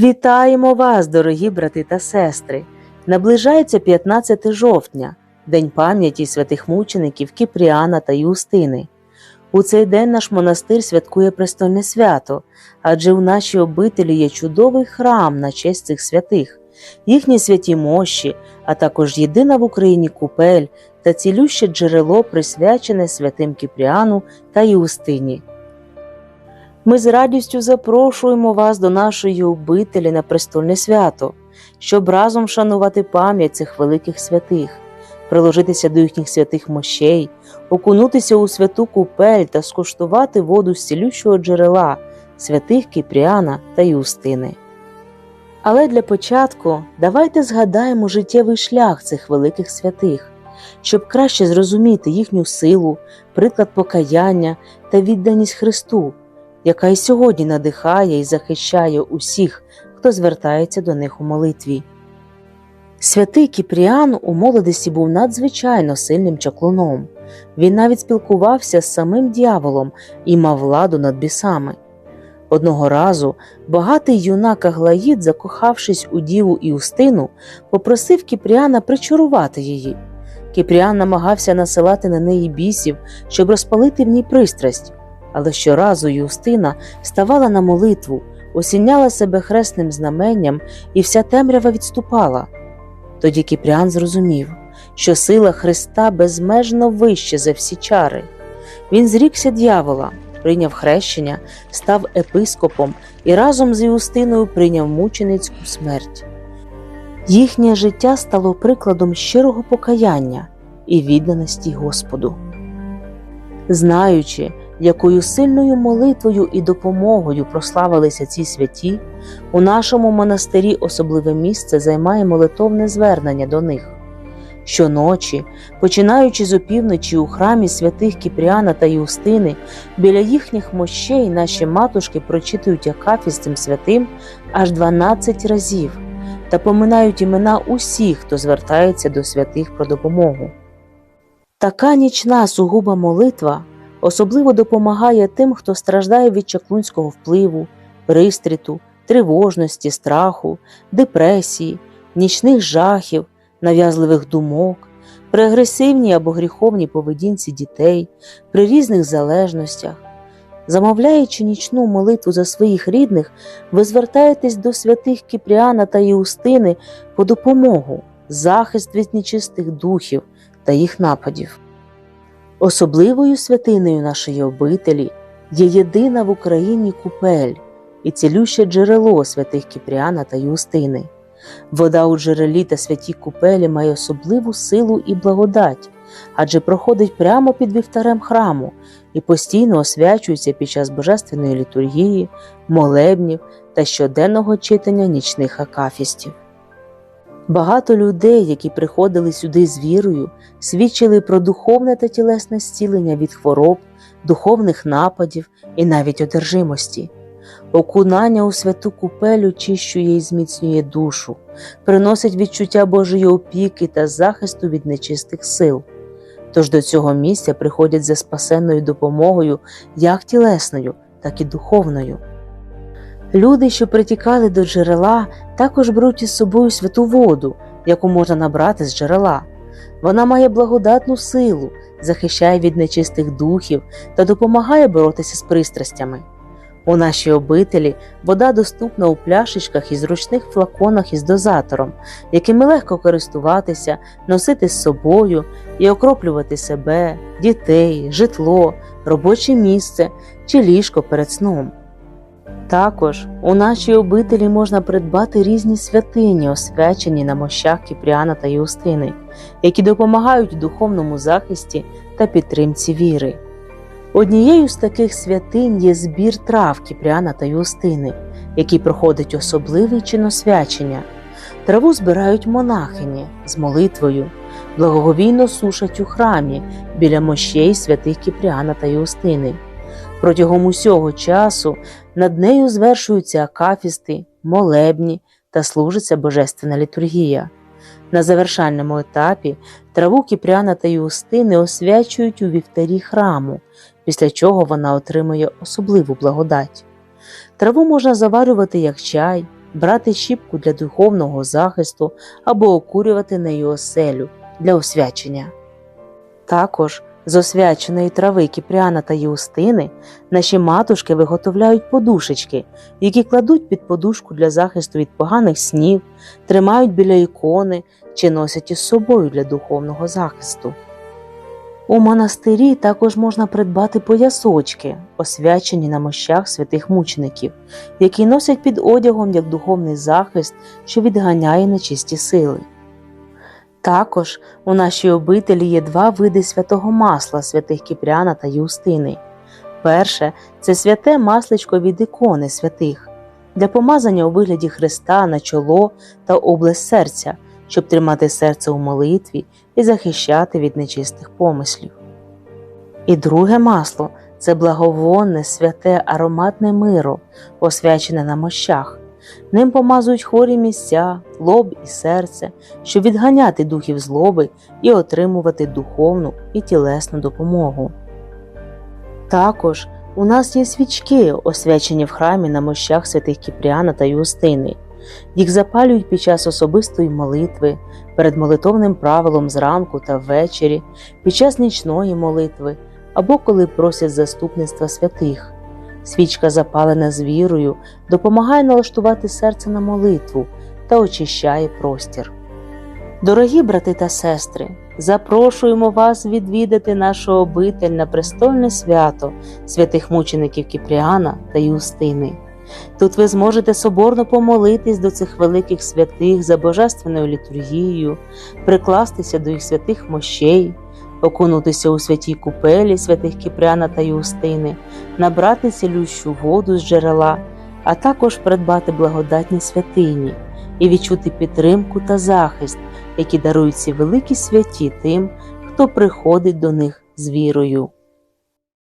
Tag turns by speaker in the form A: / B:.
A: Вітаємо вас, дорогі брати та сестри! Наближається 15 жовтня, День пам'яті святих мучеників Кіпріана та Юстини. У цей день наш монастир святкує престольне свято, адже у нашій обителі є чудовий храм на честь цих святих, їхні святі мощі, а також єдина в Україні купель та цілюще джерело, присвячене святим Кіпріану та Юстині. Ми з радістю запрошуємо вас до нашої обителі на престольне свято, щоб разом шанувати пам'ять цих великих святих, приложитися до їхніх святих мощей, окунутися у святу купель та скуштувати воду з цілющого джерела святих Кіпріана та Юстини. Але для початку давайте згадаємо життєвий шлях цих великих святих, щоб краще зрозуміти їхню силу, приклад покаяння та відданість Христу яка й сьогодні надихає і захищає усіх, хто звертається до них у молитві. Святий Кіпріан у молодості був надзвичайно сильним чаклуном. Він навіть спілкувався з самим дьяволом і мав владу над бісами. Одного разу багатий юнак Аглаїд, закохавшись у діву Іустину, попросив Кіпріана причарувати її. Кіпріан намагався насилати на неї бісів, щоб розпалити в ній пристрасть, але щоразу Юстина ставала на молитву, осіняла себе хресним знаменням, і вся темрява відступала. Тоді Кіпріан зрозумів, що сила Христа безмежно вище за всі чари. Він зрікся дьявола, прийняв хрещення, став епископом і разом з Юстиною прийняв мученицьку смерть. Їхнє життя стало прикладом щирого покаяння і відданості Господу. Знаючи, якою сильною молитвою і допомогою прославилися ці святі, у нашому монастирі особливе місце займає молитовне звернення до них. Щоночі, починаючи з опівночі у храмі святих Кіпріана та Юстини, біля їхніх мощей наші матушки прочитують Акафіс цим святим аж 12 разів та поминають імена усіх, хто звертається до святих про допомогу. Така нічна сугуба молитва особливо допомагає тим, хто страждає від чаклунського впливу, пристріту, тривожності, страху, депресії, нічних жахів, нав'язливих думок, при агресивній або гріховній поведінці дітей, при різних залежностях. Замовляючи нічну молитву за своїх рідних, ви звертаєтесь до святих Кіпріана та Юстини по допомогу, захист від нечистих духів та їх нападів. Особливою святиною нашої обителі є єдина в Україні купель і цілюще джерело святих Кіпріана та Юстини. Вода у джерелі та святій купелі має особливу силу і благодать, адже проходить прямо під вівтарем храму і постійно освячується під час божественної літургії, молебнів та щоденного читання нічних акафістів. Багато людей, які приходили сюди з вірою, свідчили про духовне та тілесне зцілення від хвороб, духовних нападів і навіть одержимості. Окунання у святу купелю очищує і зміцнює душу, приносить відчуття Божої опіки та захисту від нечистих сил. Тож до цього місця приходять за спасенною допомогою як тілесною, так і духовною. Люди, що притікали до джерела, також беруть із собою святу воду, яку можна набрати з джерела. Вона має благодатну силу, захищає від нечистих духів та допомагає боротися з пристрастями. У нашій обителі вода доступна у пляшечках і зручних флаконах із дозатором, якими легко користуватися, носити з собою і окроплювати себе, дітей, житло, робоче місце чи ліжко перед сном. Також у нашій обителі можна придбати різні святині, освячені на мощах Кіпріана та Юстини, які допомагають духовному захисті та підтримці віри. Однією з таких святинь є збір трав Кіпріана та Юстини, який проходить особливий чин освячення. Траву збирають монахині з молитвою, благоговійно сушать у храмі біля мощей святих Кіпріана та Юстини. Протягом усього часу над нею звершуються акафісти, молебні та служиться божественна літургія. На завершальному етапі траву Кіпряна та Юстини освячують у вівтарі храму, після чого вона отримує особливу благодать. Траву можна заварювати як чай, брати щіпку для духовного захисту або окурювати нею оселю для освячення. Також з освяченої трави Кіпріана та Юстини наші матушки виготовляють подушечки, які кладуть під подушку для захисту від поганих снів, тримають біля ікони чи носять із собою для духовного захисту. У монастирі також можна придбати поясочки, освячені на мощах святих мучеників, які носять під одягом як духовний захист, що відганяє нечисті сили. Також у нашій обителі є два види святого масла святих Кіпряна та Юстини. Перше це святе масличко від ікони святих для помазання у вигляді Христа на чоло та область серця, щоб тримати серце у молитві і захищати від нечистих помислів. І друге масло це благовонне, святе, ароматне миро, освячене на мощах. Ним помазують хворі місця, лоб і серце, щоб відганяти духів злоби і отримувати духовну і тілесну допомогу. Також у нас є свічки, освячені в храмі на мощах святих Кіпріана та Юстини. Їх запалюють під час особистої молитви, перед молитовним правилом зранку та ввечері, під час нічної молитви або коли просять заступництва святих. Свічка, запалена з вірою, допомагає налаштувати серце на молитву та очищає простір. Дорогі брати та сестри, запрошуємо вас відвідати нашу обитель на престольне свято святих мучеників Кіпріана та Юстини. Тут ви зможете соборно помолитись до цих великих святих за божественною літургією, прикластися до їх святих мощей, окунутися у святій купелі святих Кіпряна та Юстини, набрати цілющу воду з джерела, а також придбати благодатні святині і відчути підтримку та захист, які дарують ці великі святі тим, хто приходить до них з вірою.